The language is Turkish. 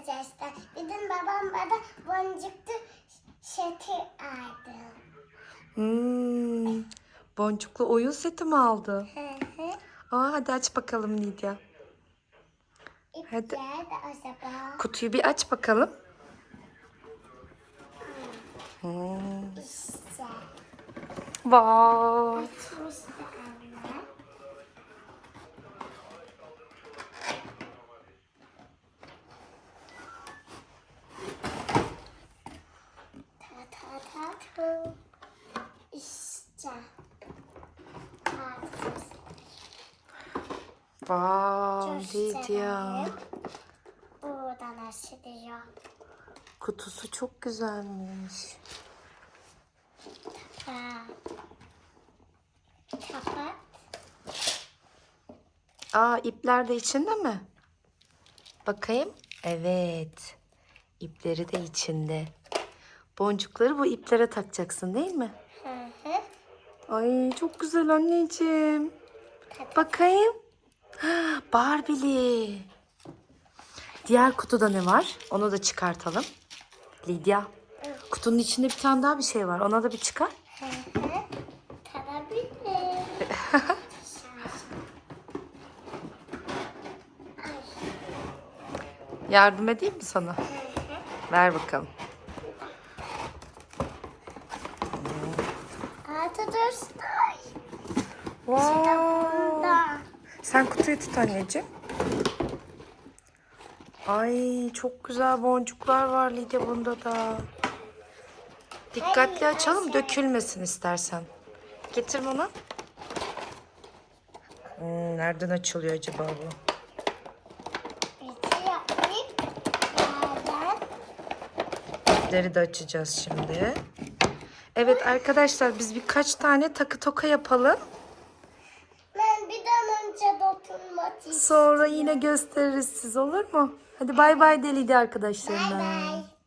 arkadaşlar. Bir de babam bana boncuklu şeti aldı. Hmm, boncuklu oyun seti mi aldı? Hı hı. Aa, hadi aç bakalım Lidya. Hadi. Kutuyu bir aç bakalım. Hmm. İşte. Vay. Açmıştı Lidya. gösterelim. Buradan açılıyor. Kutusu çok güzelmiş. Kapat. Aa ipler de içinde mi? Bakayım. Evet. İpleri de içinde. Boncukları bu iplere takacaksın değil mi? Hı hı. Ay çok güzel anneciğim. Bakayım. Barbie'li. Diğer kutuda ne var? Onu da çıkartalım. Lidya. Kutunun içinde bir tane daha bir şey var. Ona da bir çıkar. Yardım edeyim mi sana? Ver bakalım. Arkadaşlar. Wow. Sen kutuyu tut anneciğim. Ay çok güzel boncuklar var Lidya bunda da. Dikkatli açalım dökülmesin istersen. Getir bana. Hmm, nereden açılıyor acaba bu? İpleri de açacağız şimdi. Evet arkadaşlar biz birkaç tane takı toka yapalım. Sonra yine gösteririz siz olur mu? Hadi bay bay de Lidya Bay arkadaşlarına. bay. Eh.